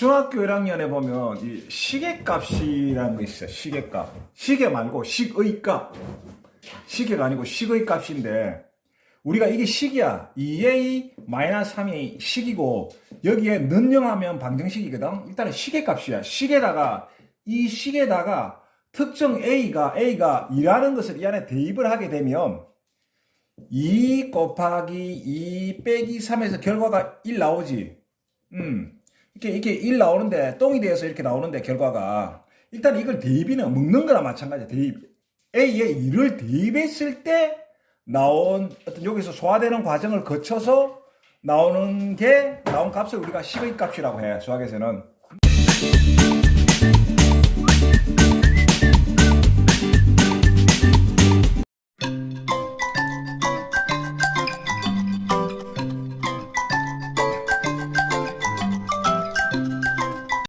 중학교 1학년에 보면 이 시계값이라는 거 있어요. 시계값. 시계 말고 식의값. 시계가 아니고 식의값인데 우리가 이게 식이야. 2a 마이너스 3이 식이고 여기에 는영하면 방정식이거든. 일단은 시계값이야. 시계다가 이 시계다가 특정 a가 a가 2라는 것을 이 안에 대입을 하게 되면 2 곱하기 2 빼기 3에서 결과가 1 나오지. 음. 이렇게, 이렇게 1 나오는데, 똥이 되어서 이렇게 나오는데, 결과가. 일단 이걸 대입이는 먹는 거나 마찬가지야, 대입. A에 2를 대입했을 때 나온 어떤 여기서 소화되는 과정을 거쳐서 나오는 게, 나온 값을 우리가 식의 값이라고 해, 수학에서는.